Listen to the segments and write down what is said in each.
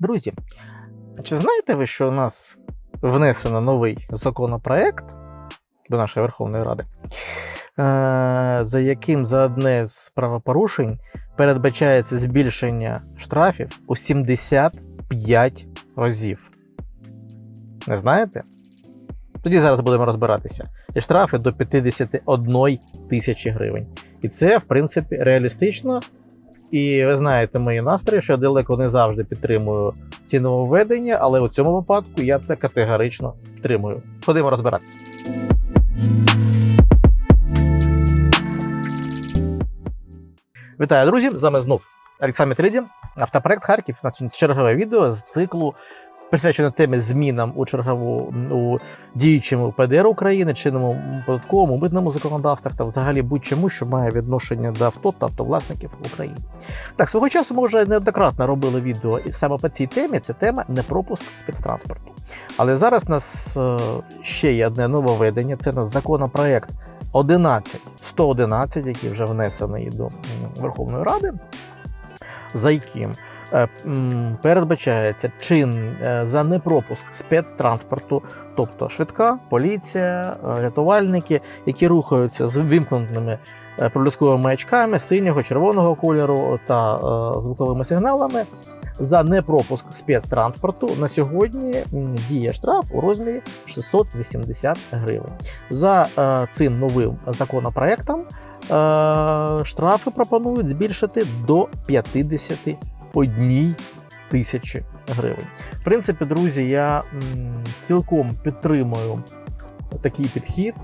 Друзі, чи знаєте ви, що у нас внесено новий законопроект до нашої Верховної Ради, е, за яким за одне з правопорушень передбачається збільшення штрафів у 75 разів? Не знаєте? Тоді зараз будемо розбиратися. І штрафи до 51 тисячі гривень. І це, в принципі, реалістично. І ви знаєте мої настрої, що я далеко не завжди підтримую ці нововведення, але у цьому випадку я це категорично підтримую. Ходимо розбиратися. Вітаю, друзі! З вами знов Олександр Мітридін, автопроект Харків. На чергове відео з циклу присвячене темі змінам у чергову у діючому ПДР України, чинному податковому митному законодавстві та взагалі будь-чому, що має відношення до авто та автовласників в Україні. Так, свого часу ми вже неоднократно робили відео і саме по цій темі. Це тема непропуск спецтранспорту. Але зараз у нас е, ще є одне нововведення. Це у нас законопроект 11 111, який вже внесений до Верховної Ради. За яким передбачається чин е, за непропуск спецтранспорту, тобто швидка, поліція, е, рятувальники, які рухаються з вимкненими проблисковими маячками синього, червоного кольору та звуковими сигналами. За непропуск спецтранспорту на сьогодні діє штраф у розмірі 680 гривень. За цим новим законопроектом штрафи пропонують збільшити до 51 тисячі гривень. В принципі, друзі, я цілком підтримую такий підхід.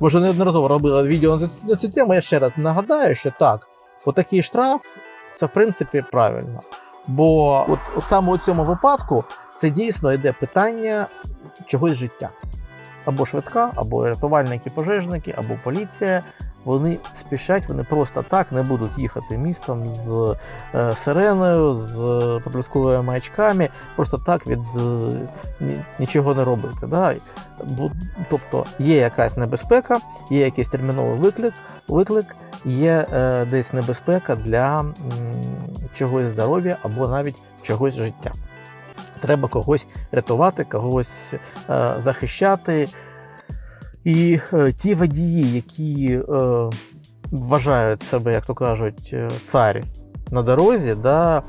Може, неодноразово робила відео на цю тему. Я ще раз нагадаю, що так, отакий штраф це в принципі правильно. Бо от саме у цьому випадку це дійсно йде питання чогось життя. Або швидка, або рятувальники, пожежники, або поліція, вони спішать, вони просто так не будуть їхати містом з е, сиреною, з проблисковими маячками, просто так від е, нічого не робити. Да? Тобто є якась небезпека, є якийсь терміновий виклик, виклик є е, десь небезпека для чогось здоров'я або навіть чогось життя. Треба когось рятувати, когось е, захищати. І е, ті водії, які е, вважають себе, як то кажуть, е, царі на дорозі, да,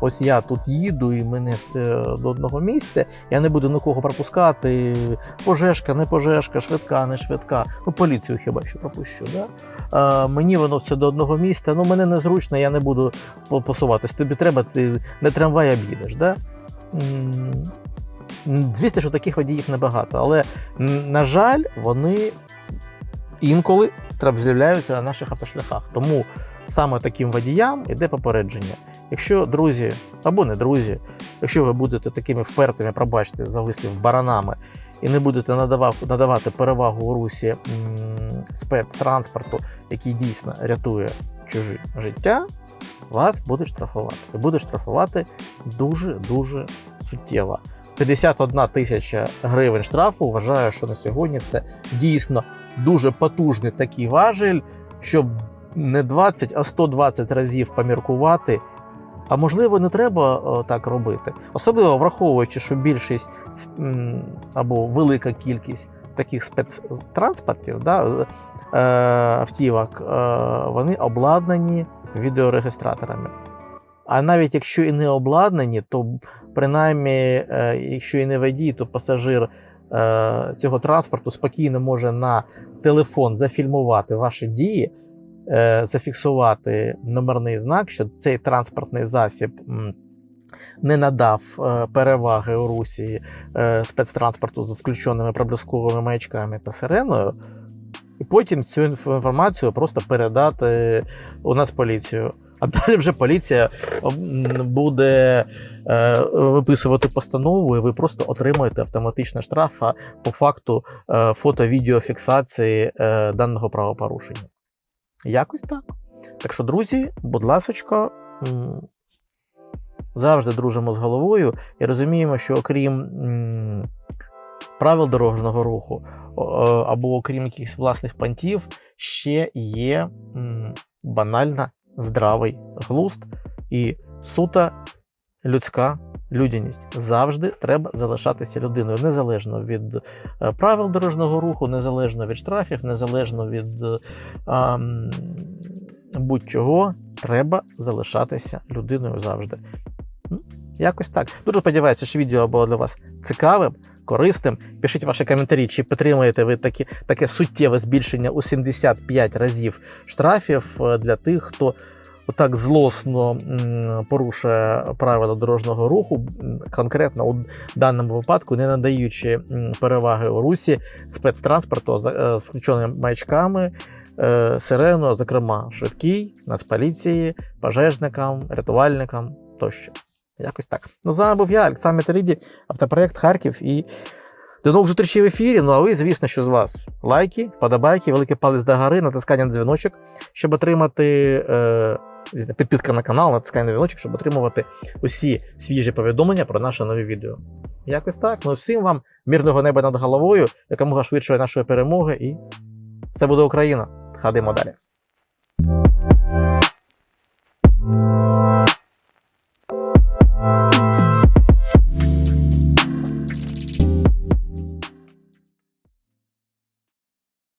ось я тут їду і мене все до одного місця, я не буду нікого пропускати. Пожежка, не пожежка, швидка, не швидка. Ну, поліцію хіба що пропущу. Да? А, Мені воно все до одного місця, ну мене незручно, я не буду посуватись. Тобі треба, ти не трамвай об'їдеш. Да? Звісно, що таких водіїв небагато, але, на жаль, вони інколи з'являються на наших автошляхах. Тому саме таким водіям йде попередження. Якщо друзі або не друзі, якщо ви будете такими впертими, пробачте, за вислів баранами, і не будете надавати, перевагу у русі спецтранспорту, який дійсно рятує чужі життя, вас будуть штрафувати. І буде штрафувати дуже-дуже суттєво. 51 тисяча гривень штрафу. Вважаю, що на сьогодні це дійсно дуже потужний такий важель, щоб не 20, а 120 разів поміркувати. А можливо, не треба так робити. Особливо враховуючи, що більшість або велика кількість таких спецтранспортів, да, е, автівок, е, вони обладнані відеорегістраторами. А навіть якщо і не обладнані, то принаймні, е, якщо і не водій, то пасажир е, цього транспорту спокійно може на телефон зафільмувати ваші дії, е, зафіксувати номерний знак, що цей транспортний засіб. Не надав переваги у Русі спецтранспорту з включеними проблисковими маячками та сиреною, і потім цю інформацію просто передати у нас поліцію. А далі вже поліція буде е, виписувати постанову, і ви просто отримуєте автоматичний штраф по факту е, фото-відеофіксації е, даного правопорушення. Якось так. Так що, друзі, будь ласка, завжди дружимо з головою і розуміємо, що окрім правил дорожнього руху або окрім якихось власних пантів, ще є банальна здравий глузд і суто людська людяність. Завжди треба залишатися людиною, незалежно від е, правил дорожнього руху, незалежно від штрафів, незалежно від е, будь-чого, треба залишатися людиною завжди. Якось так. Дуже сподіваюся, що відео було для вас цікавим, корисним. Пишіть ваші коментарі, чи підтримуєте ви такі, таке суттєве збільшення у 75 разів штрафів е, для тих, хто так злосно порушує правила дорожнього руху, конкретно у даному випадку, не надаючи переваги у русі спецтранспорту е, з включеними маячками, е, сирену, зокрема, швидкій, нацполіції, пожежникам, рятувальникам тощо. Якось так. Ну, з вами був я, Олександр Теріді, автопроект Харків. І до нових зустрічей в ефірі. Ну а ви, звісно, що з вас лайки, вподобайки, великий палець до гори, натискання на дзвіночок, щоб отримати. Е, Підписка на канал, натискання на дзвіночок, щоб отримувати усі свіжі повідомлення про наші нові відео. Якось так. Ну всім вам мирного неба над головою, якомога швидшої нашої перемоги, і це буде Україна. Ходимо далі.